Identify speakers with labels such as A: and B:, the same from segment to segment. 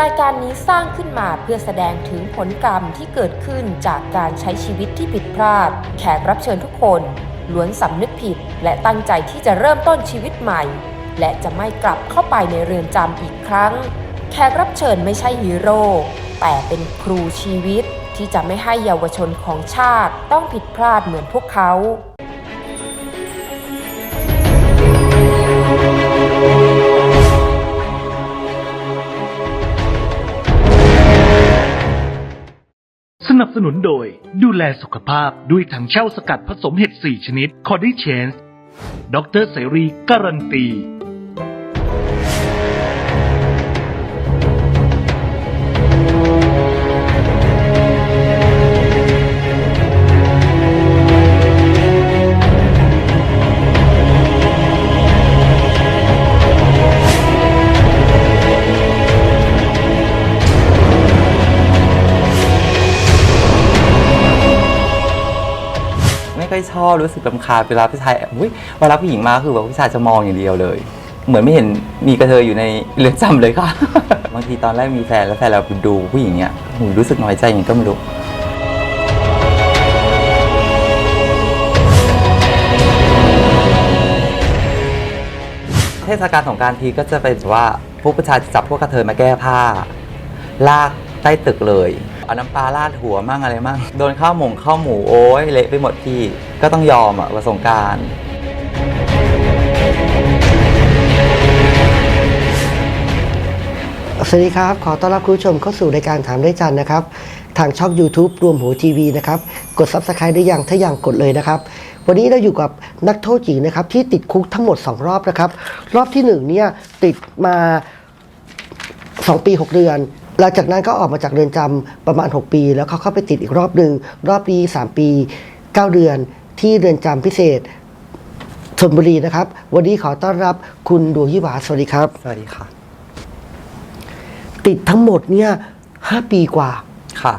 A: รายการนี้สร้างขึ้นมาเพื่อแสดงถึงผลกรรมที่เกิดขึ้นจากการใช้ชีวิตที่ผิดพลาด แขกรับเชิญทุกคนล้วนสำนึกผิด และตั้งใจที่จะเริ่มต้นชีวิตใหม่ และจะไม่กลับเข้าไปในเรือนจำอีกครั้ง แขกรับเชิญไม่ใช่ฮีโร่แต่เป็นครูชีวิตที่จะไม่ให้เยาวชนของชาติต้องผิดพลาดเหมือนพวกเขา
B: นับสนุนโดย ดูแลสุขภาพด้วยถังเช่าสกัดผสมเห็ด 4 ชนิด คอดิเชนส์ดรเสรีการันตี
C: อยชอบรู้สึกลำคาญเวลาผู้ชายอุ้ยเวลาผู้หญิงมาคือแบบผู้ชายจะมองอย่างเดียวเลย เหมือนไม่เห็นมีกระเทยอยู่ในเรือนจำเลยค่ะ บางทีตอนแรกมีแฟนแล้วแฟนเราดูผู้หญิงเนี่ยหูรู้สึกน้อยใจอย่างก็ไม่รู้เทศกาลสงกรารทีก็จะเป็นแบบว่าพวกผู้ชายจะจับพวกกระเทยมาแก้ผ้า ลากใต้ตึกเลย เอาน้ำปลาราดหัวมั่งอะไรมั่งโดนข้าวหมงข้าวหมูโอ้ยเละไปหมดพี่ก็ต้องยอมอะวันสงการ
D: สวัสดีครับ ขอต้อนรับคุณผู้ชมเข้าสู่รายการถามได้จันนะครับ ทางช่อง YouTube รวมหัวทีวีนะครับ กด Subscribe ได้ยังถ้ายังกดเลยนะครับ วันนี้เราอยู่กับนักโทษหญิงนะครับ ที่ติดคุกทั้งหมด 2 รอบนะครับ รอบที่1เนี่ยติดมา 2 ปี 6 เดือน หลังจากนั้นก็ออกมาจากเรือนจำประมาณ 6 ปี แล้วเขาเข้าไปติดอีกรอบหนึ่งรอบนี้3ปี 9 เดือนที่เรือนจำพิเศษชลบุรีนะครับ วันนี้ขอต้อนรับคุณดวงยี่หวาสวัสดีครับ
C: สวัสดีค่ะ
D: ติดทั้งหมดเนี่ยห้าปีกว่า
C: ค่ะ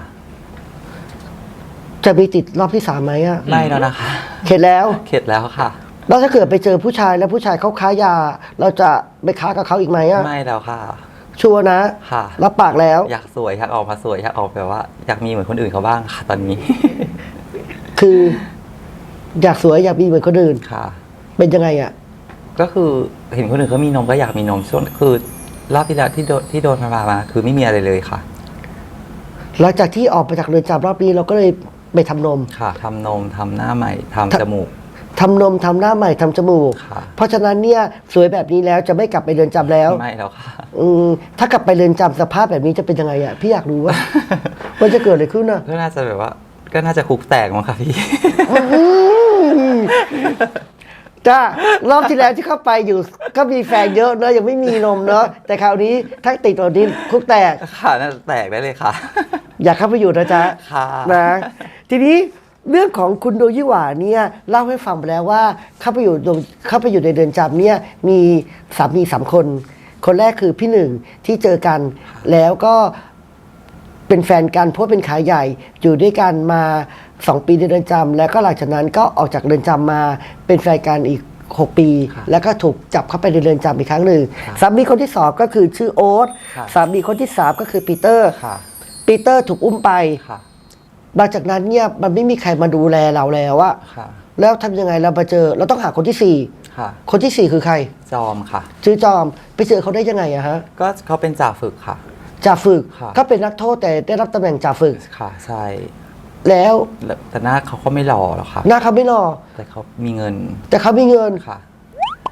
D: จะมีติดรอบที่สามไหมอะ
C: ไม่แล้วนะคะ
D: เข็ดแล้ว
C: เข็ดแล้วค่ะ
D: แล้วถ้าเกิดไปเจอผู้ชายแล้วผู้ชายเขาค้ายา เราจะไปค้ากับเขาอีกไหมอะ
C: ไม่แล้วค่ะ
D: ชัวร์นะ
C: ค่ะ
D: รับปากแล้ว
C: อยากสวยอยากออกมาสวยอยากออกแบบว่า อยากมีเหมือนคนอื่นเขาบ้างค่ะตอนนี้
D: คือ อยากสวยอยากมีเหมือนคนอื่น
C: ค่ะ
D: เป็นยังไงอะ
C: ก็คือเห็นคนอื่นเขามีนมก็อยากมีนมช่วงคือรอบที่แล้วที่โดนที่โดนมามาคือไม่มีอะไรเลยค่ะ
D: หลังจากที่ออกมาจากเรือนจำรอบนี้เราก็เลยไปทำนม
C: ค่ะทำนมทำหน้าใหม่ทำ
D: ทำ
C: จมูก
D: ทำนมทำหน้าใหม่ทำจมูก
C: ค่ะ
D: เพราะฉะนั้นเนี่ยสวยแบบนี้แล้วจะไม่กลับไปเรือนจำแล้ว
C: ไม่แล้วค่ะ
D: อืมถ้ากลับไปเรือนจำสภาพแบบนี้จะเป็นยังไงอะพี่อยากรู้ว่า มันจะเกิดอะไรขึ้นอะ
C: ก็น่าจะแบบว่า ก็น่าจะคุกแตกมั้งค่ะพี่
D: จ้ารอบที่แล้วที่เข้าไปอยู่ ก็มีแฟนเยอะเนอะยังไม่มีนมเนอะแต่คราวนี้ถ้าติดตัวนี้คุกแตก
C: ค่ะน่าจะแตกได้เลยค่ะ
D: อยากเข้าไปอยู่นะจ๊ะ
C: ค่ะ
D: นะ ทีนี้ เรื่องของคุณโดยิหวาเนี่ยเล่าให้ฟังไปแล้วว่าเข้าไปอยู่เข้าไปอยู่ในเดือนจำเนี่ยมีสามีสามคน คนแรกคือพี่หนึ่งที่เจอกันแล้วก็เป็นแฟนกันเพราะเป็นขายใหญ่อยู่ด้วยกันมาสองปีในเรือนจำแล้วก็หลังจากนั้นก็ออกจากเรือนจำมาเป็นแฟนกันอีก 6 ปี
C: ครับ
D: แล้วก็ถูกจับเข้าไปในเรือนจำอีกครั้งหนึ่ง
C: ครับ
D: สามีคนที่สองก็คือชื่อโอ๊ต
C: ครับ
D: สามีคนที่สามก็คือปีเตอร์
C: ค่ะ
D: ปีเตอร์ถูกอุ้มไป
C: ค่ะ
D: หลังจากนั้นเนี่ยมันไม่มีใครมาดูแลเราแล้วอะ
C: ค่ะ
D: แล้วทำยังไงเรามาเจอ เราต้องหาคนที่สี่
C: ค่ะ
D: คนที่สี่คือใคร
C: จอมค่ะ
D: ชื่อจอมไปเจอเขาได้ยังไงอะฮะ
C: ก็เขาเป็นจ่าฝึกค่ะ
D: จ่าฝึก
C: ครับ
D: ก็เป็นนักโทษแต่ได้รับตำแหน่งจ่าฝึก
C: ค่ะใช่
D: แล้ว
C: แล้วแต่หน้าเขาก็ไม่หล่อหรอกค่ะ
D: หน้าเขาไม่หล่อ
C: แต่เขามีเงิน
D: แต่เขามีเงิน
C: ค่ะ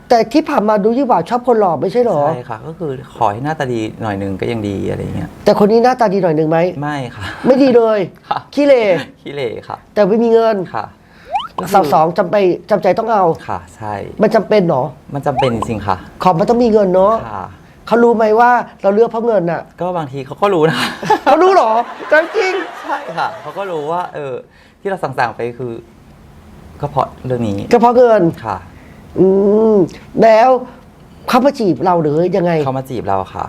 D: แต่ที่ผ่านมาดูยี่หว่าชอบคนหล่อไม่ใช่หรอ
C: ใช่ค่ะ ก็คือขอให้หน้าตาดีหน่อยหนึงก็ยังดีอะไรเงี้ย
D: แต่คนนี้หน้าตาดีหน่อยหนึ่งไหม
C: ไม่ค่ะ
D: ไม่ดีเลย
C: ค่ะ
D: ขี้เหร่
C: ขี้เหร่ค่ะ
D: แต่ไม่มีเงิน
C: ค่ะ
D: สาวสองจำไปจำใจต้องเอา
C: ค่ะ ใช่
D: มันจำเป็นเหรอ
C: มันจำเป็นจริงๆค่ะ
D: ของมันต้องมีเงินเนาะ
C: ค่ะ
D: เขารู้ไหมว่าเราเลือกเพราะเงินอะ
C: ก็บางทีเขาก็รู้นะคะ
D: เขารู้เหรอจริง
C: ใช่ค่ะ เขาก็รู้ว่า เออ ที่เราสั่งๆไปคือ ก็เพราะเรื่องนี้
D: ก็เพราะเงิน
C: ค่ะ
D: อืมแล้วเขามาจีบเราหรือยังไง
C: เขามาจีบเราค่ะ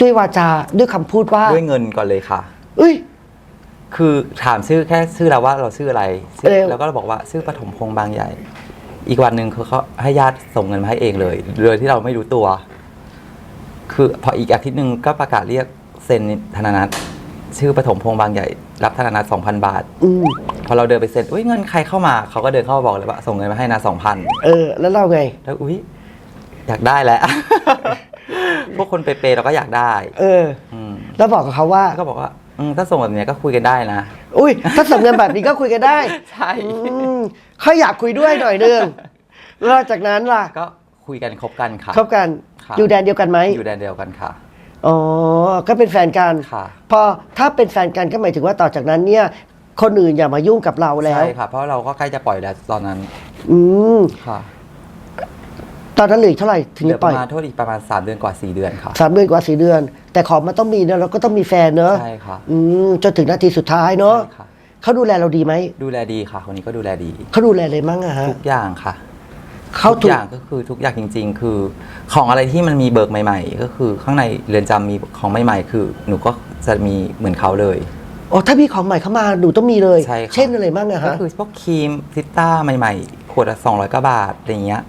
D: ด้วยวาจาด้วยคำพูดว่า
C: ด้วยเงินก่อนเลยค่ะ
D: เอ้ย
C: คือถามชื่อแค่ชื่อเราว่าเราชื่ออะไรชื่อ
D: เร็ว
C: แล้วก็เราบอกว่าชื่อปฐมพงษ์บางใหญ่ อีกวันหนึ่งคือเขาให้ญาติส่งเงินมาให้เองเลยโดยที่เราไม่รู้ตัว คือพออีกอาทิตย์หนึ่งก็ประกาศเรียกเซ็นธนานัตชื่อปฐมพงษ์บางใหญ่ รับธนานัต2,000บาท
D: อืม
C: พอเราเดินไปเซ็นอุ้ยเงินใครเข้ามาเขาก็เดินเข้ามาบอกเลยว่าส่งเงินมาให้นะ2,000
D: เออ แล้วเราไง
C: แล้วอุ้ยอยากได้แล้วพวกคนเปย์ๆเราก็อยากได้
D: เออ
C: อืม
D: แล้วบอกกับเขาว่า
C: แล้วก็บอกว่าอืมถ้าส่งแบบเนี้ยก็คุยกันได้นะ
D: อุ้ยถ้าส่งเงินแบบนี้ก็คุยกันได้
C: ใช่
D: อืมเขาอยากคุยด้วยหน่อยนึงแล้วจากนั้นล่ะ
C: ก็คุยกันคบกันค่ะ
D: คบกัน
C: ค่ะ
D: อยู่แดนเดียวกันไหม
C: อยู่แดนเดียวกันค่ะ
D: อ๋อก็เป็นแฟนกัน
C: ค่ะ
D: พอถ้าเป็นแฟนกันก็หมายถึงว่าต่อจากนั้นเนี่ย คนอื่นอย่ามายุ่งกับเราแล้ว
C: ใช่ค่ะเพราะเราก็ใกล้จะปล่อยแล้วตอนนั้น
D: อืม
C: ค่ะ
D: ตอนนั้นเหลืออกเท่าไหร่ถึง
C: เหลือ
D: จะ
C: ป
D: ปล่อย
C: ระมาณโทษอีกประมาณ 3 เดือนกว่า 4 เดือนค่ะ
D: สามเดือนกว่าสี่เดือน แต่ของมันต้องมีเนอะเราก็ต้องมีแฟนเนอะ
C: ใช่ค่ะ
D: อืมจนถึงนาทีสุดท้ายเนอะ
C: ใช่ค่ะ
D: เขาดูแลเราดีไหม
C: ดูแลดีค่ะ คนนี้ก็ดูแลดี
D: เขาดูแลเลยมั้งอะฮะ
C: ทุกอย่างค่ะ
D: เขา
C: ทุก
D: ถู
C: อกย่างก็คือทุกอย่างจริง ๆ คือของอะไรที่มันมีเบิกใหม่ ๆ ก็คือข้างในเรือนจำมีของใหม่ ๆ คือ หนูก็จะมีเหมือนเขาเลย
D: อ๋อถ้ามีของใหม่เข้ามาหนูต้องมีเลย
C: ใช่ค่ะ
D: เช่นอะไรบ้างอะ
C: ก็
D: ฮะ
C: คือพวกครีมซิต้าใหม่ๆ ขวดละสองร้อยกว่าบาทอะไรเงี้ย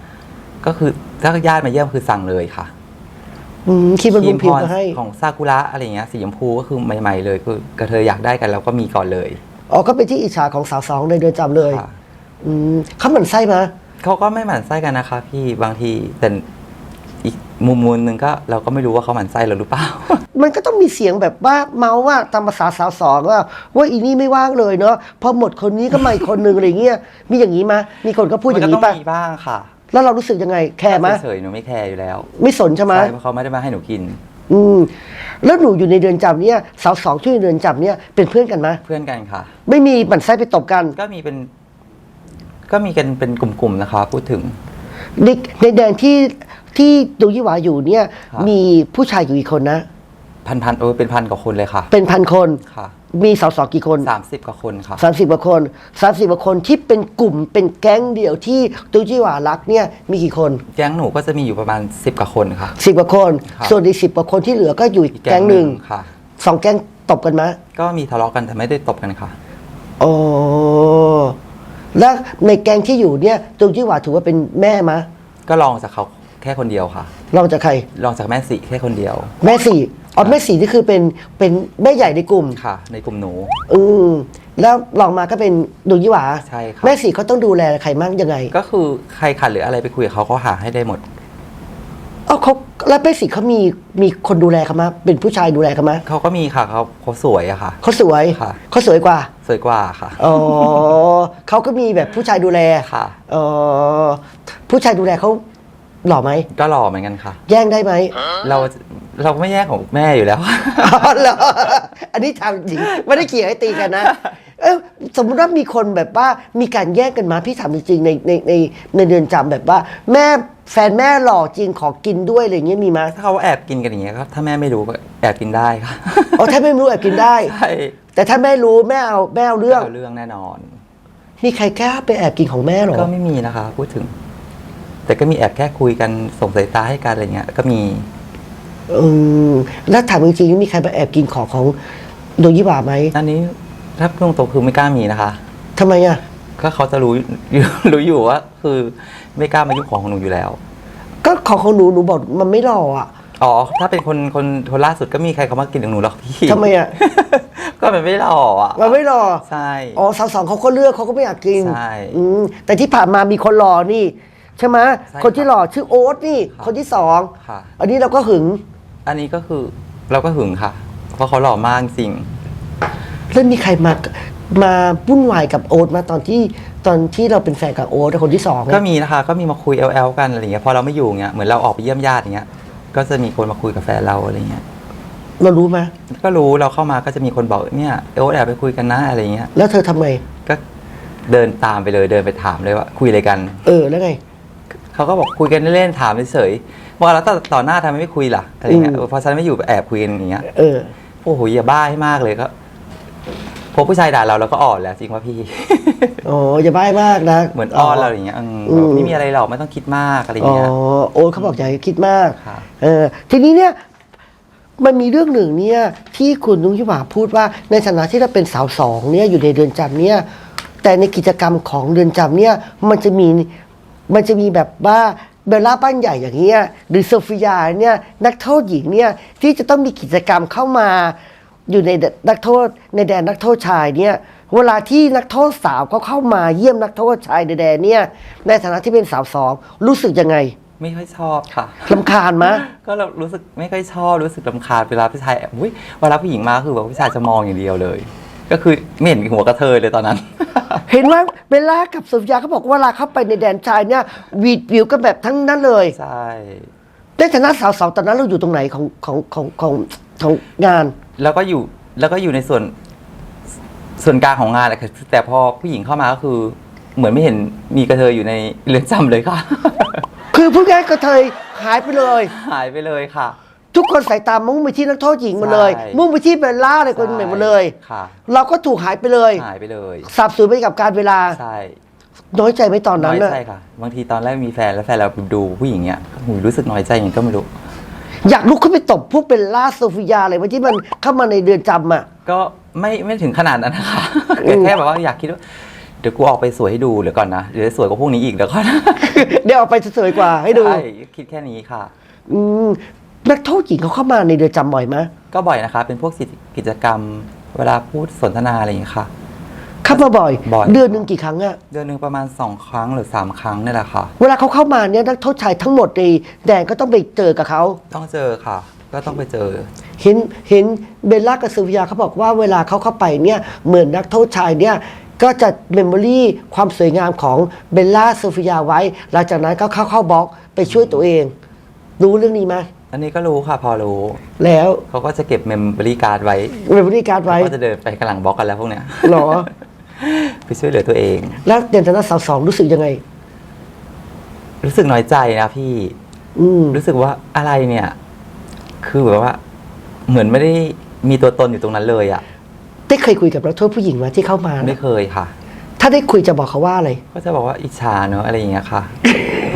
C: ก็คือถ้าญาติมาเยี่ยมคือสั่งเลยค่ะ
D: อืมครีมบำรุงผิว
C: พร
D: มาให้
C: ของซากุระอะไรเงี้ยสีชมพูก็คือใหม่ๆเลย คือกระเทยอยากได้กันแล้วก็มีก่อนเลย
D: อ๋อก็เป็นที่อิจฉาของสาวสองในเดือนจำเลย
C: ค่ะ
D: อืมเขาเหมือนไส้มา
C: เขาก็ไม่หมั่นไส้กันนะคะ พี่บางทีแต่อีกมุมมุมหนึ่งก็เราก็ไม่รู้ว่าเขาหมั่นไส้เราหรือเปล่า
D: มันก็ต้องมีเสียงแบบว่าเมาว่าตามภาษาสาวสองว่าว่าอีนี่ไม่ว่างเลยเนาะพอหมดคนนี้ก็มาอีกคนนึงอะไรเงี้ยมีอย่างนี้มามีคนก็พูดอย่าง
C: มัน
D: นี้
C: ก็ต้
D: ป่ะ
C: องมีบ้างค่ะ
D: แล้วเรารู้สึกยังไง แคร์ไหม
C: เฉยๆหนูไม่แคร์อยู่แล้ว
D: ไม่สนใช่ไหม
C: ใช่เพราะเขาไม่ได้มาให้หนูกิน
D: อืมแล้วหนูอยู่ในเดือนจำเนี่ยสาวสองที่อยู่ในเดือนจำเนี่ยเป็นเพื่อนกันไหม
C: เพื่อนกันค่ะ
D: ไม่มีบั่นไส้ไปตบกัน
C: ก็มีเป็น ก็มีกันเป็นกลุ่มๆนะคะ พูดถึง
D: ในในแดนที่ที่ดูยี่หวาอยู่เนี่ย
C: ครับ
D: มีผู้ชายอยู่อีกคนนะ
C: พันๆเออเป็นพันกว่าคนเลยค่ะ
D: เป็นพันคน
C: ค่ะ
D: มีสาวสองกี่คน
C: สามสิบกว่าคนค่ะ
D: สามสิบกว่าคนสามสิบกว่าคนที่เป็นกลุ่มเป็นแก๊งเดียวที่ตูจิหวารักเนี่ยมีกี่คน
C: แก๊งหนูก็จะมีอยู่ประมาณสิบกว่าคนค่ะ
D: สิบกว่าคน
C: ครับ
D: ส่วนอีกสิบกว่าคนที่เหลือก็อยู่อีกแก๊งหนึ่ง
C: ค่ะ
D: สองแก๊งตบกันไหม
C: ก็มีทะเลาะกันแต่ไม่ได้ตบกันค่ะ
D: อ๋อแล้วในแก๊งที่อยู่เนี่ยตูจิหวาถือว่าเป็นแม่มะ
C: ก็ลองจากเขาแค่คนเดียวค่ะ
D: ลองจากใคร
C: ลองจากแม่สิแค่คนเดียว
D: แม่สี่ อ๋อแม่สี่นี่คือเป็นเป็นแม่ใหญ่ในกลุ่ม
C: ค่ะ ในกลุ่มหนู
D: อืมแล้วลองมาก็เป็นดูยี่หวา
C: ใช่ค่ะ
D: แม่สี่เขาต้องดูแลใครมั่งยังไง
C: ก็คือใครขาดหรืออะไรไปคุยกับเขาเขาหาให้ได้หมด
D: เอ๋อเขาแล้วแม่สี่เขามีมีคนดูแลเขามาเป็นผู้ชายดูแลเขามา
C: เขาก็มีค่ะเขาเขาสวยอะค่ะ
D: เขาสวย
C: ค่ะ
D: เขาสวยกว่า
C: สวยกว่าค่ะ
D: อ๋อเขาก็มีแบบผู้ชายดูแล
C: ค่ะ
D: อ๋อผู้ชายดูแลเขาหล่อไหม
C: ก็หล่อเหมือนกันค่ะ
D: แย่งได้ไหม
C: เรา เราไม่แยกของแม่อยู่แล้ว
D: อ๋อเหรออันนี้ทำจริงไม่ได้เกี่ยวให้ตีกันนะ เอยสมมติว่ามีคนแบบว่ามีการแย่งกันมาพี่ถามจริงๆในในในในเดือนจำแบบว่า แม่แฟนแม่หล่อจริงขอกินด้วยอะไรอย่างเงี้ยมีไหม
C: ถ้าเขาแอบกินกันอย่างเงี้ยครับถ้าแม่ไม่รู้ก็แอบกินได้ค่ะ
D: อ๋อถ้าไม่รู้แอบกินได้
C: ใช่
D: แต่ถ้าแม่รู้แม่เอาแม่เอาเรื่อง
C: เอาเรื่องแน่นอน
D: มีใครกล้าไปแอบกินของแม่หรอ
C: ก็ไม่มีนะคะ พูดถึง แต่ก็มีแอบแค่คุยกันส่งสายตาให้กันอะไรเงี้ย ก็มี
D: อืมแล้วถามจริงๆมีใครไปแอบกินของของโดยิบาไหม
C: อันนี้ถ้าพูดตรงๆคือไม่กล้ามีนะคะ
D: ทำไมอะ
C: ก็เขาจะรู้อยู่รู้อยู่ว่า คือไม่กล้ามายุ่งของของหนูอยู่แล้ว
D: ก็ของของหนูหนูบอกมันไม่หล่ออะ
C: อ๋อ ถ้าเป็นคนคนคนล่าสุดก็มีใครเขามากินของหนูหรอกพี่
D: ทำไมอะ
C: ก็มันไม่หล่ออะ
D: มันไม่หล่อ
C: ใช่
D: อ๋อสาวสองเขาก็เลือกเขาก็ไม่อยากกิน
C: ใช่
D: อืมแต่ที่ผ่านมามีคนหล่อนี่ ใช่ไหม
C: ใช่
D: คนที่หล่อชื่อโอ๊ตนี่
C: ครับ
D: คนที่สอง
C: ค่ะ
D: อันนี้เราก็หึง
C: อันนี้ก็คือเราก็หึงค่ะ เพราะเขาหล่อมากจริง
D: แล้วมีใครมามาวุ่นวายกับโอ๊ตมาตอนที่ตอนที่เราเป็นแฟนกับโอ๊ตคนที่สอง
C: ก็มีนะคะ ก็มีมาคุย LL กันอะไรเงี้ยพอเราไม่อยู่เงี้ยเหมือนเราออกไปเยี่ยมญาติอย่างเงี้ย ก็จะมีคนมาคุยกับแฟนเราอะไรเงี้ย
D: เรารู้ไหม
C: ก็รู้เราเข้ามาก็จะมีคนบอกเนี่ยโอ๊ตแอบไปคุยกันนะอะไรเงี้ย
D: แล้วเธอทำไง
C: ก็เดินตามไปเลยเดินไปถามเลยว่าคุยอะไรกัน
D: เออแล้วไง
C: เขาก็บอกคุยกันเล่นๆถามเฉย ๆว่าแล้วต่อต่อหน้าทำไมไม่คุยล่ะอะไรเงี้ย
D: อืม
C: เออพอฉันไม่อยู่แอบคุยกันอย่างเงี้ย
D: เออ
C: โอ้โหอย่าบ้าให้มากเลยก็พอผู้ชายด่าเราเราก็อ่อนแล้วจริงว่าพี่
D: อ๋ออย่าบ้ายมากนะ
C: เหมือนอ้อนเราอย่างเงี้ยอืม
D: อืม
C: ไม่มีอะไรหรอกไม่ต้องคิดมากอะไร
D: อ๋อ
C: เงี้ย
D: โอ๊ตเขาบอกอย่าให้คิดมาก
C: ค่ะ
D: เออทีนี้เนี่ยมันมีเรื่องหนึ่งเนี่ย ที่คุณนุ้งยิหวาพูดว่าในฐานะที่เราเป็นสาวสองเนี่ยอยู่ในเรือนจำเนี่ย แต่ในกิจกรรมของเรือนจำเนี่ย มันจะมีมันจะมีแบบว่า เบลล่าบ้านใหญ่อย่างเงี้ยหรือโซฟิยาเนี่ยนักโทษหญิงเนี่ยที่จะต้องมีกิจกรรมเข้ามาอยู่ในนักโทษในแดนนักโทษชายเนี่ยเวลาที่นักโทษสาวเขาเข้ามาเยี่ยมนักโทษชายในแดนเนี่ยในฐานะที่เป็นสาวสองรู้สึกยังไง
C: ไม่ค่อยชอบค่ะ
D: ลำคาญมะ
C: ก็เรารู้สึกไม่ค่อยชอบรู้สึกรำคาญเวลาผู้ชายอุ้ยเวลาผู้หญิงมาคือแบบผู้ชายจะมองอย่างเดียวเลย ก็คือไม่เห็นหัวกระเทยเลยตอนนั้น
D: เห็นว่าเบลล่ากับโซฟิยาเขาบอกว่าเวลาเข้าไปในแดนชายเนี่ยวีดวิวกันแบบทั้งนั้นเลย
C: ใช่
D: ในฐานะสาวๆตอนนั้นเราอยู่ตรงไหนของของของของของงาน
C: แล้วก็อยู่แล้วก็อยู่ในส่วนส่วนกลางของงานแหละค่ะแต่พอผู้หญิงเข้ามาก็คือเหมือนไม่เห็นมีกระเทยอยู่ในเรือนจำเลยค่ะ
D: คือผู้ง่ายกระเทยหายไปเลย
C: หายไปเลยค่ะ
D: ทุกคนสายตามุ่งไปที่นักโทษหญิงหมดเลย
C: ใช่
D: มุ่งไปที่เบลล่าอะไรคนใหม่หมดเลย
C: ค่ะ
D: เราก็ถูกหายไปเลย
C: หายไปเลย
D: สับสนไปกับการเวลา
C: ใช่
D: น้อยใจไหมตอน
C: น้
D: นั้
C: อนย
D: น่ะ
C: ใจค่ะ บางทีตอนแรกมีแฟนแล้วแฟนเราดูผู้หญิงเนี้ยหูยรู้สึกน้อยใจอย่างนี้ก็ไม่รู้
D: อยากลุกขึ้นไปตบพวกเบลล่าโซฟิยาอะไรวะที่มันเข้ามาในเรือนจำอะ
C: ก็ไม่ไม่ถึงขนาดนั้นนะคะ
D: อืม
C: แค่แบบว่าอยากคิดว่าเดี๋ยวกูออกไปสวยให้ดูเดี๋ยวก่อนนะเดี๋ยวจะสวยกว่าพวกนี้อีกเดี๋ยวก่อน
D: เดี๋ยวเอาไปสวยๆกว่าให้ดู
C: ใช่คิดแค่นี้ค่ะ
D: อืม นักโทษหญิงเขาเข้ามาในเรือนจำบ่อยไหม
C: ก็บ่อยนะคะ เป็นพวกกิจกรรม เวลาพูดสนทนาอะไรอย่างเงี้ยค่ะ
D: เข้ามาบ่อย
C: บ่อย
D: เดือนหนึ่งกี่ครั้งอะ
C: เดือนหนึ่งประมาณ2ครั้งหรือ3ครั้งนี่แหละค่ะ
D: เวลาเขาเข้ามาเนี่ยนักโทษชายทั้งหมดในแดนก็ต้องไปเจอกับเขา
C: ต้องเจอค่ะ ก็ต้องไปเจอ
D: เห็นเห็นเบลล่ากับโซฟิยาเขาบอกว่าเวลาเขาเข้าไปเนี่ยเหมือนนักโทษชายเนี่ยก็จะเมมโมรีความสวยงามของเบลล่าโซฟิยาไว้ หลังจากนั้นก็เข้าเข้าบล็อกไปช่วยตัวเอง รู้เรื่องนี้ไหม
C: อันนี้ก็รู้ค่ะพอรู้
D: แล้ว
C: เขาก็จะเก็บเมมโมรี่การ์ดไว้
D: เมมโมรีการ์ดไว้
C: ก็จะเดินไปกำลังบล็อกกันแล้วพวกเนี้ย
D: เหรอ
C: ไปช่วยเหลือตัวเอง
D: แล้วเดนฐานะสาวสองรู้สึกยังไง
C: รู้สึกน้อยใจนะพี่
D: อืม
C: รู้สึกว่าอะไรเนี่ย คือแบบว่า เหมือนไม่ได้มีตัวตนอยู่ตรงนั้นเลยอะ่ะ
D: ได้เคยคุยกับนักโทษผู้หญิงไหมาที่เข้ามา
C: ไม่เคยค่ะ
D: ถ้าได้คุยจะบอกเขาว่าอะไร
C: ก็จะบอกว่าอิจฉาเนอะอะไรอย่างเงี้ยค่ะ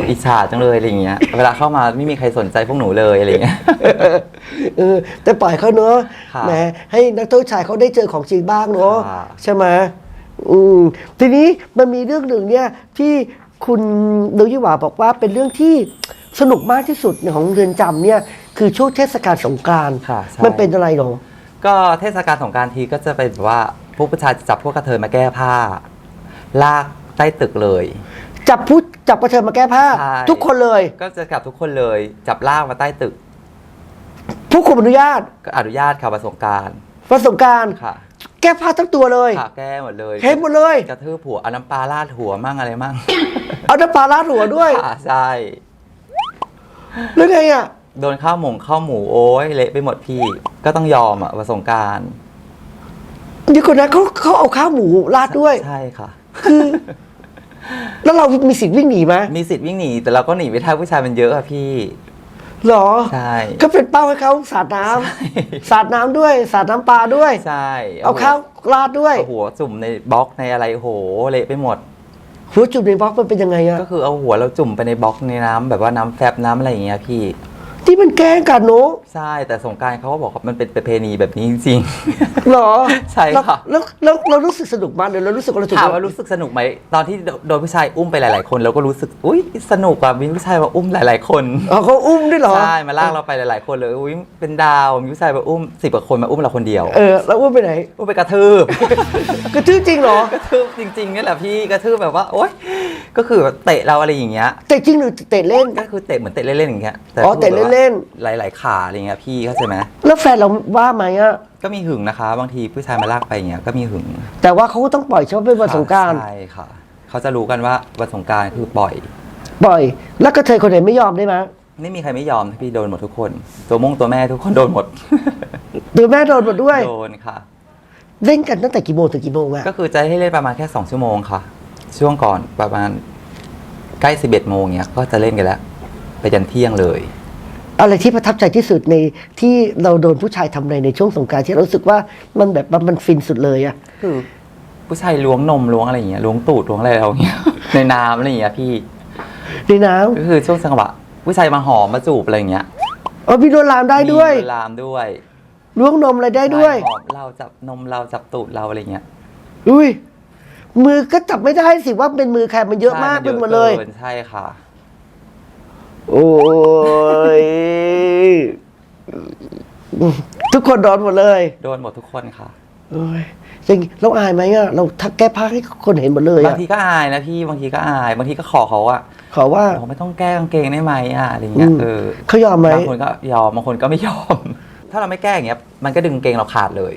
C: อิจฉาจังเลยอะไรอย่างเงี้ย เวลาเข้ามาไม่มีใครสนใจพวกหนูเลยอะไรอย่างเงี้ย
D: เออแต่ปล่อยเขาเนอะ
C: ค่ะ
D: แหมให้นักโทษชายเขาได้เจอของจริงบ้างเนอะ
C: ค่ะ
D: ใช่ไหมอืมทีนี้มันมีเรื่องหนึ่งเนี่ยที่คุณดวยิหวาบอกว่าเป็นเรื่องที่สนุกมากที่สุดของเรือนจำเนี่ยคือช่วงเทศกาลสงกรานต์
C: ค่ะใช่
D: มันเป็นอะไรหรอ
C: ก็เทศกาลสงกรารทีก็จะเป็นแบบว่าพวกผู้ชายจะจับพวกกระเทยมาแก้ผ้า ลากใต้ตึกเลย
D: จับผู้ จับกระเทยมาแก้ผ้า
C: ใช่
D: ทุกคนเลย
C: ก็จะจับทุกคนเลยจับลากมาใต้ตึก
D: ผู้คุมอนุญาต
C: ก็อนุญาตค่ะมาสงกราร
D: วันสงกราร
C: ค่ะ
D: แก้ผ้าทั้งตัวเลย
C: ค่ะแก้หมดเลย
D: เห็นหมดเลย
C: กระทืบหัวเอาน้ำปลาราดหัวมั่งอะไรมั่ง
D: เอาน้ำปลาราดหัวด้วย
C: ค่ะใช่
D: แล้วไงอะ
C: โดนข้าวหมงข้าวหมูโอ้ยเละไปหมดพี่ ก็ต้องยอมอะมาสงกราร
D: นี่คนนั้นเขาเขาเอาข้าวหมูราดด้วย
C: ใช่ค่ะ
D: คือ แล้วเรามีสิทธิ์วิ่งหนีไหม
C: มีสิทธิ์วิ่งหนีแต่เราก็หนีไม่ทันผู้ชายมันเยอะอะพี่
D: หรอ
C: ใช่
D: ก็เป็นเป้าให้เขาสาดน้ำสาดน้ำด้วย สาดน้ำปลาด้วย
C: ใช่
D: เอาข้าวราดด้วย
C: เอาหัวจุ่มในบล็อกในอะไรโหเละไปหมด
D: หัวจุ่มในบล็อกมันเป็นยังไงอะ
C: ก็คือเอาหัวเราจุ่มไปในบล็อกในน้ำแบบว่าน้ำแฟบน้ำอะไรอย่างเงี้ยพี่
D: ที่มันแกล้งกันเนอะ
C: ใช่แต่สงกรารเขาก็บอกว่ามันเป็นประเพณีแบบนี้จริง
D: หรอ
C: ใช่ค่ะ
D: แล้วแล้วแล้วเรารู้สึกสนุกมากเลยเรารู้สึกว่าเรา
C: ๆ
D: ถูก
C: ถามว่ารู้สึกสนุกไหมตอนที่โดนผู้ชายอุ้มไปหลาย ๆ คนเราก็รู้สึกอุ้ยสนุกอะมีผู้ชายมาอุ้มหลาย ๆ คน
D: อ๋อเขาอุ้มด้วยเหรอ
C: ใช่มาลากเราไปหลาย ๆ คนเลยอุ้ยเป็นดาวมีผู้ชายมาอุ้มสิบกว่าคนมาอุ้มเราคนเดียว
D: เออแล้วอุ้มไปไหน
C: อุ้มไปกระทืบ
D: กระทืบจริงเหรอ
C: กระทืบจริงๆนี่แหละพี่กระทืบแบบว่าโอ๊ยก็คือแบบเตะเราอะไรอย่างเงี้ย
D: แต่จริงหรือเตะเล่น
C: ก็คือเตะเหมือนเตะเล่นๆอย่างเงี้ย
D: อ๋อเตะเล่น
C: ๆหลาย ๆ ขาอะไรเงี้ยพี่เข้าใจไหม
D: แล้วแฟนเราว่าไหมอะ
C: ก็มีหึงนะคะ บางทีผู้ชายมาลากไปอย่างเงี้ยก็มีหึง
D: แต่ว่าเขาก็ต้องปล่อยเฉพาะเป็นวันสงกราร
C: ใช่ค่ะ เขาจะรู้กันว่าวันสงกรารคือปล่อย
D: ปล่อย แล้วกระเทยคนไหนไม่ยอมได้ไหม
C: ไม่มีใครไม่ยอมพี่โดนหมดทุกคน ตัวมงตัวแม่ทุกคนโดนหมด
D: หรือแม่โดนหมดด้วย
C: โดนค่ะ
D: เล่นกันตั้งแต่กี่โมงถึงกี่โมงอะ
C: ก็คือจะให้เล่นประมาณแค่ 2 ชั่วโมงค่ะ ช่วงก่อนประมาณใกล้ 11 โมงเนี้ยก็จะเล่นกันแล้ว ไปยันเที่ยงเลย
D: อะไรที่ประทับใจที่สุดในที่เราโดนผู้ชายทำอะไรในช่วงสงกรารที่เรารู้สึกว่ามันแบบมันฟินสุดเลยอะ
C: คือ ผู้ชายล้วงนมล้วงอะไรอย่างเงี้ยล้วงตูดล้วงอะไรเราอย่างเงี้ย ในน้ำอะไรอย่างเงี้ยพี่
D: ในน้ำ
C: ก็คือช่วงจังหวะผู้ชายมาหอมมาจูบอะไรอย่างเงี้ย
D: อ๋อมีลวนลามได้ด้วย
C: มีลวนลามด้วย
D: ล้วงนมอะไรได้ด้วย
C: หอมเราจับนมเราจับตูดเราอะไรอย่างเงี้ย
D: อุ้ยมือก็จับไม่ได้สิว่าเป็นมือใครมันเยอะมาก
C: ใช่
D: เป็นหมดเลย
C: กินใช่ค่ะ
D: โอ้ย ทุกคนโดนหมดเลย
C: โดนหมดทุกคนค่ะ
D: โอ้ยจริงเราอายไหมอะเราทักแก้ผ้าให้คนเห็นหมดเลย
C: บาง
D: อะ
C: ทีก็อายนะพี่บางทีก็อาย บางทีก็ขอเขาอะ
D: ขอว่า
C: บอกไม่ต้องแก้กางเกงได้ไหมอะอะไรเงี้ย
D: อืม
C: เออ
D: เขายอมไหม
C: บางคนก็ยอมบางคนก็ไม่ยอม ถ้าเราไม่แก้อย่างเงี้ยมันก็ดึงกางเกงเราขาดเลย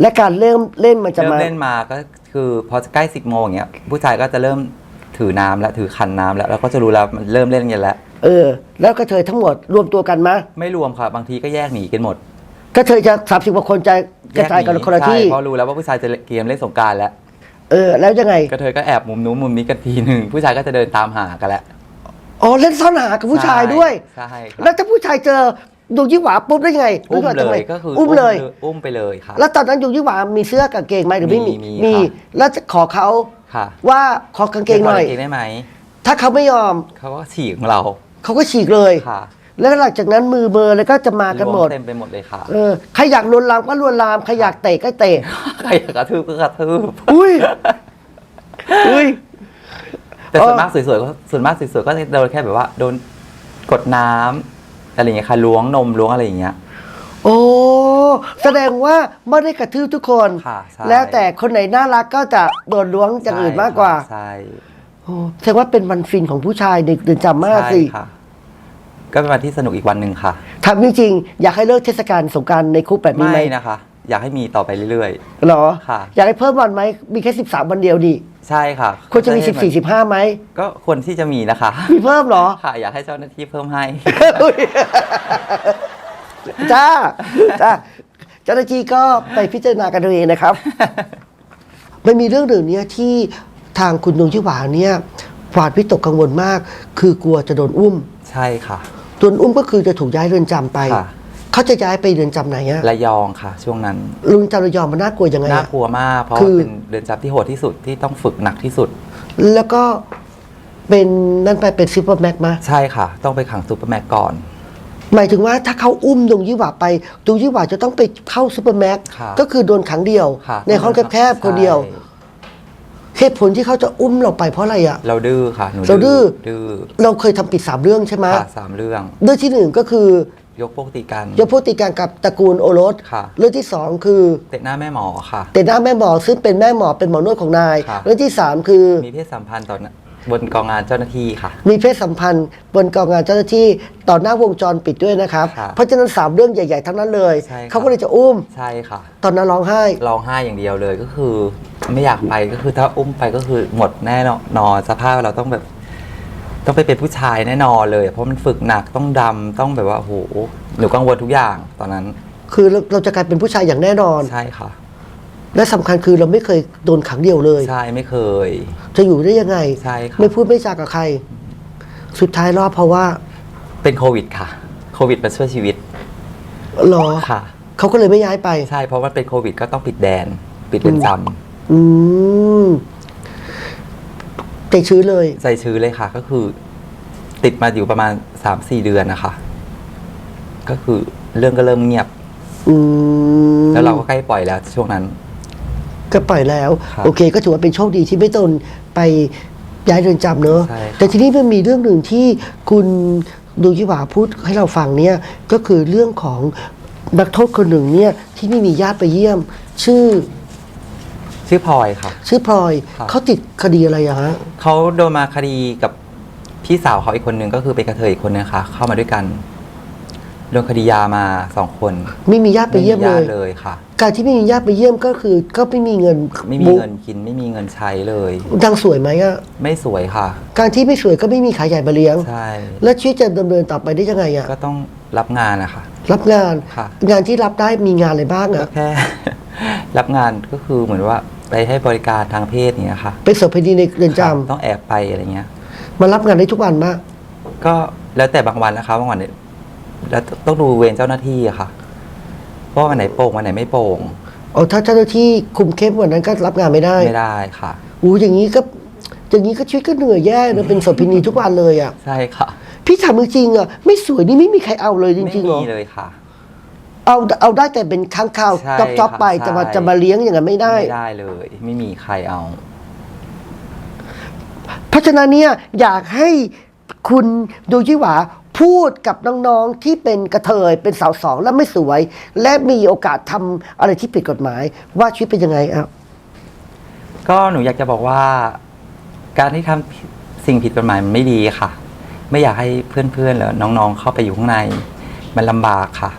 D: และการเริ่มเล่นมันจะ
C: เริ่ม
D: มา
C: เล่นมาก็คือพอใกล้สิบโมงอย่างเงี้ยผู้ชายก็จะเริ่มถือน้ำแล้วถือขันน้ำแล้วเราก็จะรู้แล้วมันเริ่มเล่นกันแล้ว
D: เออ แล้วกระเทยทั้งหมดรวมตัวกันมา
C: ไม่รวมค่ะบางทีก็แยกหนีกันหมด
D: กระเทยจะสามสิบกว่าคนจะกระจายกันคนละที่
C: ใช่เพราะรู้แล้วว่าผู้ชายจะเกมเล่นสงกรารแล้ว
D: เออ แล้วยังไง
C: ก็เธอก็แอบมุมนู้นมุมนี้กันทีหนึ่งผู้ชายก็จะเดินตามหากันแล้ว
D: อ๋อเล่นซ่อนหากับผู้ชายด้วย
C: ใช่ครับ
D: แล้วถ้าผู้ชายเจอดวงยี่หวาปุ๊บได้ยังไง
C: อุ้ม
D: หรืว่า
C: เล
D: ทำไง
C: ยก็คือ
D: อุ้
C: อุ้
D: มเลย
C: อุ้มไปเลยค่ะ
D: แล้วตอนนั้นดวงยี่หวามีเสื้อกับเกงไหมหรือไม่มี
C: มีมีค่ะ
D: แล้วจะขอเขา
C: ค่ะ
D: ว่าขอกางเกงหน่อย
C: ขกางเกงได้ไหม
D: ถ้าเขาไม่ยอม
C: เขาก็ฉีกของเรา
D: เขาก็ฉีกเลย
C: ค่ะ
D: แล้วหลังจากนั้นมือเบอร์แล้วก็จะมากันหมด
C: รวเต็มไปหมดเลยค่ะ
D: เออใครอยากลวนลามก็ลวนลามใครอยากเตะก็เตะ
C: ใครอยากกระทืบก็กระทืบ
D: อุ้ย อุ้ย
C: แต่ส่วน
D: เออ
C: มากสวยๆก็ส่วนมากสวยๆก็จะโดนแค่แบบว่าโดนกดน้ำอะไรอย่างเงี้ยค่ะล้วงนมล้วงอะไรอย่างเงี้ย
D: โอ้ แสดงว่าไม่ได้กระทืบทุกคน
C: ค่ะใช่
D: แล้วแต่คนไหนน่ารักก็จะโดนล้วงจากอื่นมากกว่า
C: ใช่
D: โอ้แสดงว่าเป็นวันฟินของผู้ชายในเดือนจำมาก
C: ใช่
D: สิ
C: ค่ะ ก็เป็นวันที่สนุกอีกวันหนึ่งค่ะ
D: ทำจริงๆอยากให้เลิกเทศกาลสงกรารในคุกแบบนี้ไหม
C: ไม่นะคะ อยากให้มีต่อไปเรื่อย
D: เหรอ
C: ค่ะ
D: อยากให้เพิ่มวันไหมมีแค่สิบสามวันเดียวดิ
C: ๆ ใช่ค่ะ
D: ควรจะมีสิบสี่สิบห้าไหม
C: ก็ควรที่จะมีนะคะ
D: มีเพิ่มเหรอ
C: ค่ะ อยากให้เจ้าหน้าที่เพิ่มให้
D: อุ๊ยจ้าจ้าเจ้าหน้าที่ก็ไปพิจารณากันเอาเองนะครับ มันมีเรื่องหนึ่งเนี่ยที่ ทางคุณดวงชิหวาเนี่ยหวาดวิตกกังวลมาก คือกลัวจะโดนอุ้ม
C: ใช่ค่ะ
D: โดนอุ้มก็คือจะถูกย้ายเรือนจำไป
C: ค่ะ
D: เขาจะย้ายไปเรือนจำไหนอะ
C: ระยองค่ะ ช่วงนั้น
D: เรือนจำระยองมันน่ากลัวยังไง
C: น่า
D: อะ
C: กลัวมากเพราะ
D: คือ
C: ว่าเป็นเรือนจำที่โหดที่สุดที่ต้องฝึกหนักที่สุด
D: แล้วก็เป็นนั่นไปเป็นซูเปอร์แม็กมา
C: ใช่ค่ะ ต้องไปขังซูเปอร์แม็กก่อน
D: หมายถึงว่าถ้าเขาอุ้มดวงยี่หว่าไปดวงยี่หว่าจะต้องไปเข้าซูเปอร์แม็ก
C: ค่ะ
D: ก็คือโดนขังเดียว
C: ค่ะ
D: ในห้องแคบๆคนเดียว
C: ใช่
D: เหตุผลที่เขาจะอุ้มเราไปเพราะอะไรอะ
C: เราดื้อค่ะหนู
D: เราดื้อ
C: ดื้อ
D: เราเคยทำผิดสามเรื่องใช่ไหม
C: ค่ะสามเรื่อง
D: เรื่องที่หนึ่งก็คือย
C: กพวกตีกัน
D: ยกพวกตีการกับตระกูลโอรส
C: ค่ะ
D: เรื่องที่สองคือ
C: เตะหน้าแม่หมอค่ะ
D: เตะหน้าแม่หมอซึ่งเป็นแม่หมอเป็นหมอนวดของนาย
C: ค่ะ
D: เรื่องที่สามคือ
C: มีเพศสัมพันธ์ต่อหน้าบนกองงานเจ้าหน้าที่ค่ะ
D: มีเพศสัมพันธ์บนกองงานเจ้าหน้าที่ต่อหน้าวงจรปิดด้วยนะครับ
C: ค่ะ
D: เพราะฉะนั้นสามเรื่องใหญ่ ๆ ทั้งนั้นเลย
C: ใช่ครับ
D: เขาก็เลยจะอุ้ม
C: ใช่ค่ะ
D: ตอนนั้นร้องไห้
C: ร้องไห้อย่างเดียวเลยก็คือ ไม่อยากไปก็คือถ้าอุ้มไปก็คือหมดแน่นอนสภาพเราต้องแบบ ต้องไปเป็นผู้ชายแน่นอนเลย เพราะมันฝึกหนักต้องดำต้องแบบว่าโอ้โหหนูกังวลทุกอย่างตอนนั้น
D: คือเราเราจะกลายเป็นผู้ชายอย่างแน่นอน
C: ใช่ค่ะ
D: และสำคัญคือเราไม่เคยโดนขังเดียวเลย
C: ใช่ไม่เคย
D: จะอยู่ได้ยังไง
C: ใช่ค่ะ
D: ไม่พูดไม่จากับใคร สุดท้ายรอดเพราะว่า
C: เป็นโควิดค่ะ โควิดมาช่วยชีวิต
D: หรอ
C: ค่ะ
D: เขาก็เลยไม่ย้ายไป
C: ใช่เพราะว่าเป็นโควิดก็ต้องปิดแดน ปิดเรือนจ
D: อืมใจชื้นเลยำ
C: ใจชื้อเลยค่ะ ก็คือ ติดมาอยู่ประมาณสามสี่เดือนนะคะ ก็คือเรื่องก็เริ่มเงียบ
D: อืม
C: แล้วเราก็ใกล้ปล่อยแล้ว ช่วงนั้น
D: ก็ปล่อยแล้ว
C: ครับ
D: โอเค ก็ถือว่าเป็นโชคดีที่ไม่ตนไปย้ายเรือนจำเนอะ
C: ใช่ครับ
D: แต่ทีนี้มันมีเรื่องหนึ่งที่คุณดูยิหวาพูดให้เราฟังเนี่ย ก็คือเรื่องของนักโทษคนหนึ่งเนี่ย ที่ไม่มีญาติไปเยี่ยม ชื่อ
C: ชื่อพลอยค่ะ
D: ชื่อพลอย
C: ครับ
D: เขาติดคดีอะไรอะฮะ
C: เขาโดนมาคดีกับพี่สาวเขาอีกคนนึงก็คือเป็นกระเทยอีกคนนึงค่ะ เข้ามาด้วยกันโดนคดียามาสองคน
D: ไม่มีญาติไปเยี่ยมเล
C: ญาย ติเลยค่ะ
D: การที่ไม่มีญาติไปเยี่ยมก็คือก็ไม่มีเงิน
C: ไม่มีเงินกินไม่มีเงินใช้เลย
D: ดังสวยไหมอะ
C: ไม่สวยค่ะ
D: การที่ไม่สวยก็ไม่มีขายใหญ่มาเลี้ยง
C: ใช่
D: แล้วชีวิตจะดำเนินต่อไปได้ยังไงอะ
C: ก็ต้องรับงานนะคะ
D: รับงาน
C: ค่ะ
D: งานที่รับได้มีงานอะไรบ้าง
C: ก็
D: อะ
C: แค่ รับงานก็คือเหมือนว่า ไปให้บริการทางเพศอย่างเนี้ยค่ะ
D: เป็นโสเภณีในเรือนจ
C: ค่ะต้องแอบไปอะไรเงี้ยำ
D: มารับงานได้ทุกวันมาก
C: ก็แล้วแต่บางวันนะคะบางวันเนี่ยแล้วต้องดูเวรเจ้าหน้าที่อะค่ะว่าวันไหนโป่งวันไหนไม่โป่ง
D: อ๋อถ้าเจ้าหน้าที่คุมเข้มกว่านั้นก็รับงานไม่ได้
C: ไม่ได้ค่ะ
D: อู้อย่างนี้ก็อย่างนี้ก็ชีวิตก็เหนื่อยแย่นะเป็นโสเภณีทุกวันเลยอะ
C: ใช่ค่ะ
D: พี่ถามจริงๆอะไม่สวยนี่ไม่มีใครเอาเลยจ
C: ไม่
D: ริงๆเหรอ
C: มีเลยค่ะ
D: เอาเอาได้แต่เป็นค้างคาว
C: ใช่
D: จ๊อบจ๊อบๆไป
C: ค่ะ
D: จะมา
C: ใช่
D: จะมาเลี้ยงอย่างนั้นไม่ได้
C: ไม่ได้เลย ไม่มีใครเอา
D: เพราะฉะนั้นเนี่ยอยากให้คุณดูยี่หวาพูดกับน้องๆที่เป็นกระเทยเป็นสาวสองและไม่สวย และมีโอกาสทำอะไรที่ผิดกฎหมาย ว่าชีวิตเป็นยังไงอะ
C: ก็หนูอยากจะบอกว่า การที่ทำผิดสิ่งผิดกฎหมายมันไม่ดีค่ะ ไม่อยากให้เพื่อนๆหรือน้องๆเข้าไปอยู่ข้างใน มันลำบากค่ะ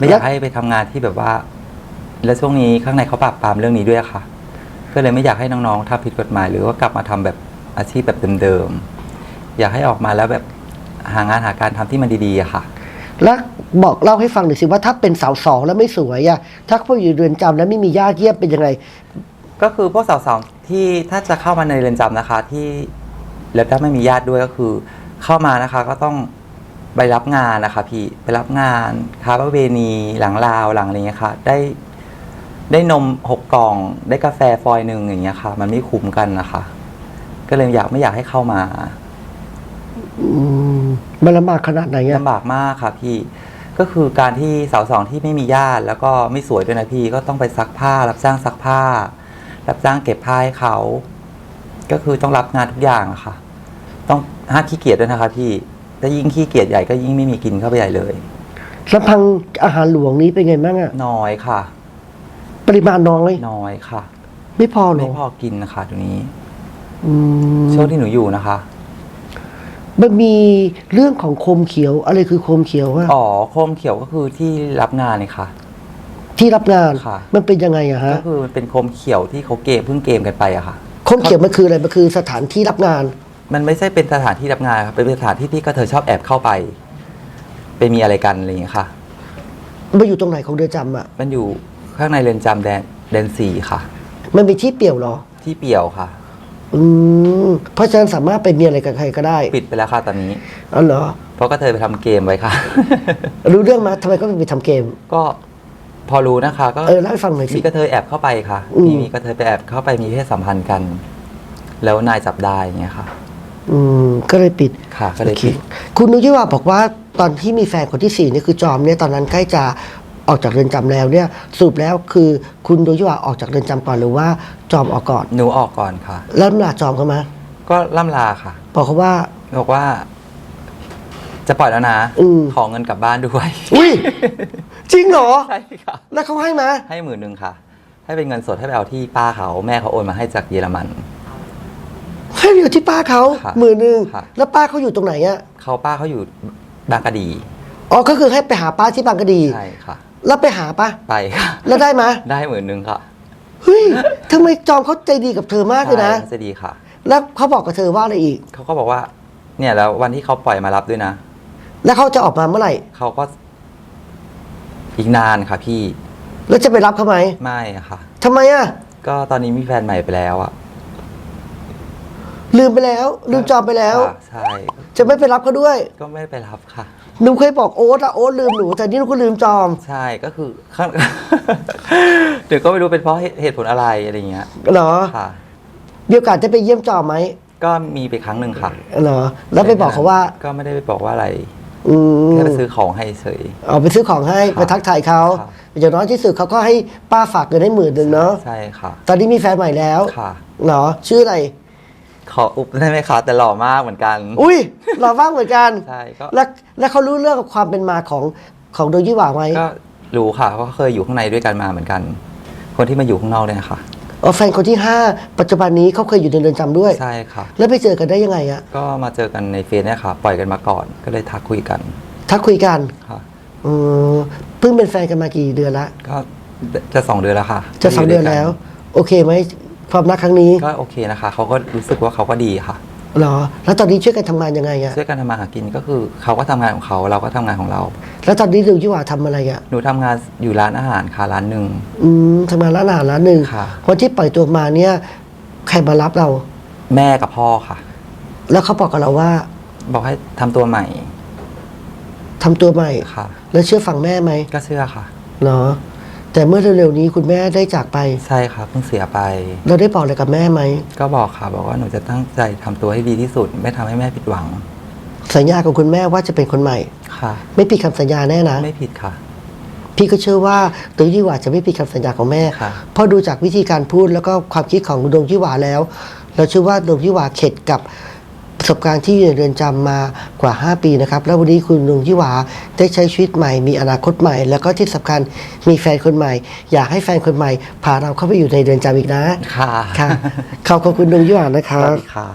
C: ไม่อยากให้ไปทำงานที่แบบว่า แล้วช่วงนี้ข้างในเขาปราบปรามเรื่องนี้ด้วยค่ะ ก็เลยไม่อยากให้น้องๆทำผิดกฎหมาย หรือว่ากลับมาทำแบบอาชีพแบบเดิมๆอยากให้ออกมาแล้วแบบหางานหาการทำที่มันดีๆอะค่ะ
D: แล้วบอกเล่าให้ฟังหน่อยสิว่าถ้าเป็นสาวสองแล้วไม่สวยอะถ้าพวกอยู่เรือนจำแล้วไม่มีญาติเยี่ยมเป็นยังไง
C: ก็คือพวกสาวๆที่ถ้าจะเข้ามาในเรือนจำนะคะที่แล้วถ้าไม่มีญาติด้วยก็คือ เข้ามานะคะก็ต้อง ไปรับงานนะคะพี่ไปรับงานค้าประเวณีหลังลาวหลังอะไรเงี้ยค่ะได้ได้นมหกกล่อง ได้กาแฟฟอยหนึ่งอย่างเงี้ยค่ะ มันไม่คุ้มกันนะคะ ก็เลยอยากไม่อยากให้เข้ามา
D: อืมมันลำบากขนาดไหนอะ
C: ลำบากมากค่ะพี่ก็คือการที่สาวสองที่ไม่มีญาติแล้วก็ไม่สวยด้วยนะพี่ก็ต้องไปซักผ้า รับจ้างซักผ้า รับจ้างเก็บผ้าให้เขา ก็คือต้องรับงานทุกอย่างอะค่ะ ต้องห้ามขี้เกียจด้วยนะคะพี่ ถ้ายิ่งขี้เกียจใหญ่ก็ยิ่งไม่มีกินเข้าไปใหญ่เลย
D: ลำพังอาหารหลวงนี้เป็นไงบ้างอะ
C: น้อยค่ะ
D: ปริมาณน้อย
C: น้อยค่ะ
D: ไม่พอหร
C: ไม่
D: อ
C: พอกินนะคะตรงนี้
D: อืม
C: ช่วงที่หนูอยู่นะคะ
D: มันมีเรื่องของโคมเขียวอะไรคือโคมเขียวอะ
C: อ๋อโคมเขียวก็คือที่รับงานนี่ค่ะ
D: ที่รับงาน
C: ค่ะ
D: มันเป็นยังไงอะฮะ
C: ก็คือเป็นโคมเขียวที่เขาเกมเพิ่งเกมกันไปอะค่ะ
D: โคมเขียวมันคืออะไรมันคือสถานที่รับงาน
C: มันไม่ใช่เป็นสถานที่รับงานครับเป็นสถานที่ที่กระเทยชอบแอบเข้าไปไปมีอะไรกันอะไรอย่างเงี้ยค่ะ
D: มันอยู่ตรงไหนของเรือนจำอะ
C: มันอยู่ข้างในเรือนจำแดนแดนสี่ค่ะ
D: มันมีที่เปี่ยวเหรอ
C: ที่เปี่ยวค่ะ
D: อืมเพราะฉะนั้นสามารถไปมีอะไรกับใครก็ได้
C: ปิดไปแล้วค่ะตอนนี้
D: อ๋อเหรอ
C: เพราะกระเทยไปทำเกมไว้ค่ะ
D: รู้เรื่องมาทำไมก็ไปทำเกม
C: ก็พอรู้นะคะ ก็
D: เออเล่าให้ฟังหน่อยสิ
C: มีกระเทยแอบเข้าไปค่ะ
D: อืม
C: มีมีกระเทยไปแอบเข้าไปมีเพศสัมพันธ์กัน แล้วนายจับได้อย่างเงี้ยค่ะ
D: อืมก็เลยปิด
C: ค่ะก็เลย
D: โอเค
C: ปิด
D: คุณนุยิวาบอกว่าตอนที่มีแฟนคนที่สี่นี่คือจอมเนี่ยตอนนั้นใกล้จะออกจากเรือนจำแล้วเนี่ยสรุปแล้วคือคุณนุยิวาออกจากเรือนจำก่อนหรือว่าจอมออกก่อน
C: หนูออกก่อนค่ะ
D: แล้วลาจอมเขามา
C: ก็ล่ำลาค่ะ
D: บอกเขาว่า
C: บอกว่า จะปล่อยแล้วนะ
D: อืม
C: ขอเงินกลับบ้านด้วย
D: อุ้ยจริงเหรอ
C: ใช่ค่ะ
D: แล้วเขาให้มา
C: ให้หมื่นหนึ่งค่ะ ให้เป็นเงินสดให้ไปเอาที่ป้าเขา แม่เขาโอนมาให้จากเยอรมัน
D: ให้เดียวที่ป้าเขา
C: ค่ะ
D: หมื่นหนึ่ง
C: ค่ะ
D: แล้วป้าเขาอยู่ตรงไหนอะ
C: เขาป้าเขาอยู่บางกะดี
D: อ๋อก็คือให้ไปหาป้าที่บางกะดี
C: ใช่ค่ะ
D: แล้วไปหาป้า
C: ไปค่ะ
D: แล้วได้มา
C: ได้หมื่นหนึ่งค่ะ
D: เฮ้ยทำไมจอมเขาใจดีกับเธอมากเลยนะ
C: ใช่จะดีค่ะ
D: แล้วเขาบอกกับเธอว่าอะไรอีก
C: เขาก็บอกว่า เนี่ยแล้ววันที่เขาปล่อยมารับด้วยนะ
D: แล้วเขาจะออกมาเมื่อไหร่
C: เขาก็อีกนานค่ะพี่
D: แล้วจะไปรับเขาไหม
C: ไม่อะค่ะ
D: ทำไมอะ
C: ก็ตอนนี้มีแฟนใหม่ไปแล้วอะ
D: ลืมไปแล้ว ลืมจอมไปแล้ว
C: ค่ะใช่
D: จะไม่ไปรับเขาด้วย
C: ก็ไม่ไปรับค่ะ
D: หนูเคยบอกโอ๊ตอะโอ๊ตลืมหนู แต่นี่หนูก็ลืมจอม
C: ใช่ก็คือข้าง เดี๋ยวก็ไม่รู้เป็นเพราะเหตุผลอะไรอะไรเงี้ย
D: เหรอ
C: ค่ะ
D: มีโอกาสจะไปเยี่ยมจอมไหม
C: ก็มีไปครั้งหนึ่งค่ะ
D: เหรอ แล้วไปบอกเขาว่า
C: ก็ไม่ได้ไปบอกว่าอะไร
D: อืม
C: แค่ไปซื้อของให้เฉย
D: เอาไปซื้อของให้
C: ครับ
D: ไปทักทายเขา
C: ครับ
D: อย่างน้อยที่สุดเขาก็ให้ป้าฝากเงินให้หมื่นหนึ่งเนาะ
C: ใช่ค่ะ
D: ตอนนี้มีแฟนใหม่แล้ว
C: ค่ะ
D: เหรอ ชื่ออะไร
C: ขออุบได้ไหมคะแต่หล่อมากเหมือนกัน
D: อุ้ยหล่อมากเหมือนกัน
C: ใช่ก็
D: แล้วแล้วเขารู้เรื่องกับความเป็นมาของของโดยยี่หว่าไหม
C: ก็รู้ค่ะเพราะเขาเคยอยู่ข้างในด้วยกันมาเหมือนกัน คนที่มาอยู่ข้างนอกเนี่ยค่ะ
D: อ๋อแฟนคนที่ห้าปัจจุบันนี้เขาเคยอยู่ในเรือนจำด้วย
C: ใช่ค่ะ
D: แล้วไปเจอกันได้ยังไงอะ
C: ก็มาเจอกันในเฟซเนี่ยค่ะ ปล่อยกันมาก่อนก็เลยทักคุยกัน
D: ถ้าคุยกัน
C: ค่ะ
D: อืมเพิ่งเป็นแฟนกันมากี่เดือนละ
C: ก็จะสองเดือนแล้วค่ะ
D: จะสองเดือนแล้ว โอเคไหม ความรักครั้งนี้
C: ก็โอเคนะคะเขาก็รู้สึกว่าเขาก็ดีค่ะ
D: เหรอ แล้วตอนนี้ช่วยกันทำงานยังไงอะ
C: ช่วยกันทำมาหากินก็คือเขาก็ทำงานของเขาเราก็ทำงานของเรา
D: แล้วตอนนี้โดยยี่หว่าทำอะไรอะ
C: หนูทำงานอยู่ร้านอาหารค่ะร้านหนึ่ง
D: อืมทำงานร้านอาหารร้านหนึ่ง
C: ค่ะ
D: วันที่ปล่อยตัวมาเนี่ยใครมารับเรา
C: แม่กับพ่อค่ะ
D: แล้วเขาบอกกับเราว่า
C: บอกให้ทำตัวใหม่
D: ทำตัวใหม่
C: ค่ะ
D: แล้วเชื่อฟังแม่ไหม
C: ก็เชื่อค่ะ
D: เหรอ แต่เมื่อเร็วๆนี้คุณแม่ได้จากไป
C: ใช่ค่ะเพิ่งเสียไป
D: เราได้บอกอะไรกับแม่ไหม
C: ก็บอกค่ะบอกว่าหนูจะตั้งใจทำตัวให้ดีที่สุด ไม่ทำให้แม่ผิดหวัง
D: สัญญากับคุณแม่ว่าจะเป็นคนใหม่
C: ค่ะ
D: ไม่ผิดคำสัญญาแน่นะ
C: ไม่ผิดค่ะ
D: พี่ก็เชื่อว่าตัวยี่หว่าจะไม่ผิดคำสัญญาของแม่
C: ค่ะ
D: เพราะดูจากวิธีการพูดแล้วก็ความคิดของดวงยี่หวาแล้ว เราเชื่อว่าดวงยี่หวาเข็ดกับประ สสบการณ์ที่อยู่ในเรือนจำมากว่า 5 ปีนะครับ แล้ววันนี้คุณลุงยี่หวาได้ใช้ชีวิตใหม่ มีอนาคตใหม่ แล้วก็ที่สำคัญมีแฟนคนใหม่ อยากให้แฟนคนใหม่พาเราเข้าไปอยู่ในเรือนจำอีกนะ
C: ค่ะ
D: ค่ะขอบขอบคุณลุงยี่หวานะค
C: ส
D: รั
C: วัส
D: บ
C: ดีค่ะ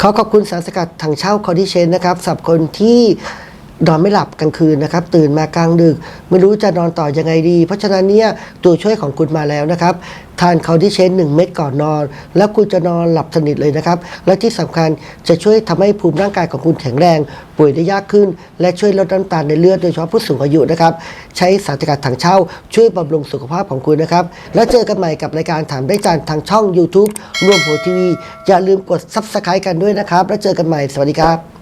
D: ขอขอบคุณสารสกัดถังเช่าคอดิเชนนะครับสำหรับคนที่ นอนไม่หลับกลางคืนนะครับ ตื่นมากลางดึก ไม่รู้จะนอนต่อยังไงดี เพราะฉะนั้นเนี่ยตัวช่วยของคุณมาแล้วนะครับ ทานคอดิเชน1เม็ดก่อนนอน แล้วคุณจะนอนหลับสนิทเลยนะครับ และที่สำคัญจะช่วยทำให้ภูมิร่างกายของคุณแข็งแรง ป่วยได้ยากขึ้น และช่วยลดน้ำตาลในเลือดโดยเฉพาะผู้สูงอายุนะครับ ใช้สารสกัดถังเช่า ช่วยบำรุงสุขภาพของคุณนะครับ แล้วเจอกันใหม่กับรายการถามได้จานทางช่อง YouTube รวมหัวทีวีอย่าลืมกด Subscribe กันด้วยนะครับ แล้วเจอกันใหม่สวัสดีครับ